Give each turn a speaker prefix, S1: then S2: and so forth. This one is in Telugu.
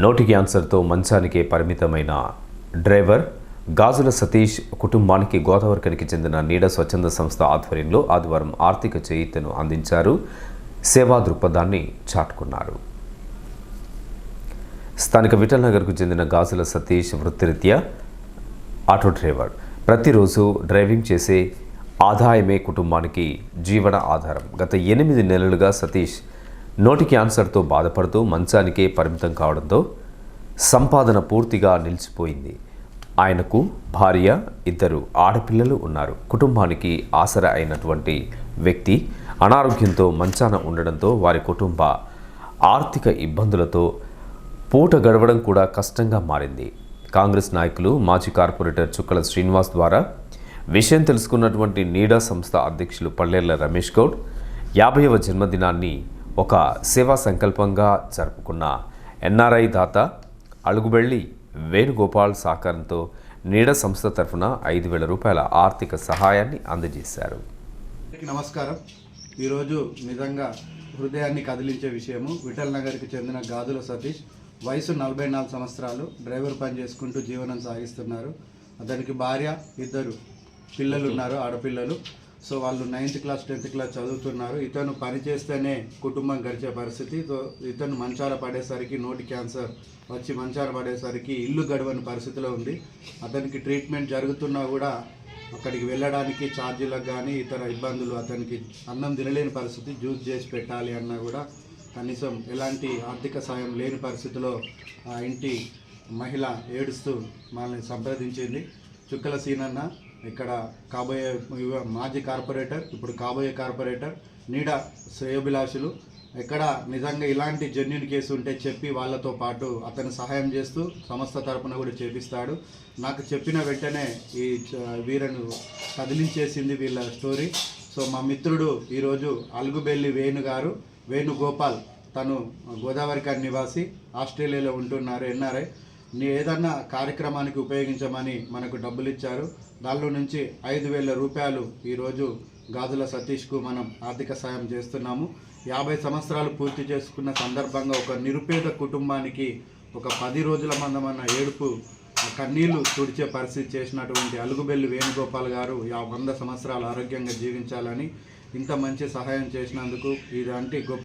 S1: నోటి క్యాన్సర్తో మంచానికే పరిమితమైన డ్రైవర్ గాజుల సతీష్ కుటుంబానికి గోదావరికనికి చెందిన నీడ స్వచ్ఛంద సంస్థ ఆధ్వర్యంలో ఆదివారం ఆర్థిక చేయితను అందించారు. సేవా దృక్పథాన్ని చాటుకున్నారు. స్థానిక విఠల్ నగర్కు చెందిన గాజుల సతీష్ వృత్తిరీత్యా ఆటో డ్రైవర్. ప్రతిరోజు డ్రైవింగ్ చేసే ఆదాయమే కుటుంబానికి జీవన ఆధారం. గత ఎనిమిది నెలలుగా సతీష్ నోటి క్యాన్సర్తో బాధపడుతూ మంచానికే పరిమితం కావడంతో సంపాదన పూర్తిగా నిలిచిపోయింది. ఆయనకు భార్య ఇద్దరు ఆడపిల్లలు ఉన్నారు. కుటుంబానికి ఆసర అయినటువంటి వ్యక్తి అనారోగ్యంతో మంచాన ఉండడంతో వారి కుటుంబ ఆర్థిక ఇబ్బందులతో పూట గడవడం కూడా కష్టంగా మారింది. కాంగ్రెస్ నాయకులు మాజీ కార్పొరేటర్ చుక్కల శ్రీనివాస్ ద్వారా విషయం తెలుసుకున్నటువంటి నీడా సంస్థ అధ్యక్షులు పల్లెర్ల రమేష్ గౌడ్ యాభైవ జన్మదినాన్ని ఒక సేవా సంకల్పంగా జరుపుకున్న ఎన్ఆర్ఐ దాత అలుగుబెళ్ళి వేణుగోపాల్ సహకారంతో నీడ సంస్థ తరఫున ఐదు వేల రూపాయల ఆర్థిక సహాయాన్ని అందజేశారు.
S2: నమస్కారం. ఈరోజు నిజంగా హృదయాన్ని కదిలించే విషయము. విఠల్ నగర్కి చెందిన గాదుల సతీష్ వయసు నలభై నాలుగు సంవత్సరాలు డ్రైవర్ పని చేసుకుంటూ జీవనం సాగిస్తున్నారు. అతనికి భార్య ఇద్దరు పిల్లలు ఉన్నారు ఆడపిల్లలు. సో వాళ్ళు నైన్త్ క్లాస్ టెన్త్ క్లాస్ చదువుతున్నారు. ఇతను పని చేస్తేనే కుటుంబం గడిచే పరిస్థితి. సో ఇతను మంచాల పడేసరికి నోటి క్యాన్సర్ వచ్చి మంచాల పడేసరికి ఇల్లు గడవని పరిస్థితిలో ఉంది. అతనికి ట్రీట్మెంట్ జరుగుతున్నా కూడా అక్కడికి వెళ్ళడానికి ఛార్జీలకు కానీ ఇతర ఇబ్బందులు అతనికి అన్నం తినలేని పరిస్థితి జ్యూస్ చేసి పెట్టాలి అన్నా కూడా కనీసం ఎలాంటి ఆర్థిక సాయం లేని పరిస్థితిలో ఆ ఇంటి మహిళ ఏడుస్తూ మనల్ని సంప్రదించింది. చుక్కల సీనన్న ఇక్కడ కాబోయే యువ మాజీ కార్పొరేటర్ ఇప్పుడు కాబోయే కార్పొరేటర్ నీడ శ్రేయోభిలాషులు. ఎక్కడ నిజంగా ఇలాంటి జెన్యున్ కేసు ఉంటే చెప్పి వాళ్ళతో పాటు అతను సహాయం చేస్తూ సంస్థ తరపున కూడా చేపిస్తాడు. నాకు చెప్పిన వెంటనే ఈ వీరను కదిలించేసింది వీళ్ళ స్టోరీ సో మా మిత్రుడు ఈరోజు అలుగుబెల్లి వేణు గారు వేణుగోపాల్ తను గోదావరికారి నివాసి ఆస్ట్రేలియాలో ఉంటున్నారు ఎన్ఆర్ఐ. ఏదన్నా కార్యక్రమానికి ఉపయోగించమని మనకు డబ్బులు ఇచ్చారు. దానిలో నుంచి ఐదు వేల రూపాయలు ఈరోజు గాజుల సతీష్కు మనం ఆర్థిక సాయం చేస్తున్నాము. యాభై సంవత్సరాలు పూర్తి చేసుకున్న సందర్భంగా ఒక నిరుపేద కుటుంబానికి ఒక పది రోజుల మందమన్న ఏడుపు కన్నీళ్ళు తుడిచే పరిస్థితి చేసినటువంటి అలుగుబెల్లి వేణుగోపాల్ గారు యా వంద సంవత్సరాలు ఆరోగ్యంగా జీవించాలని ఇంత మంచి సహాయం చేసినందుకు ఇలాంటి గొప్ప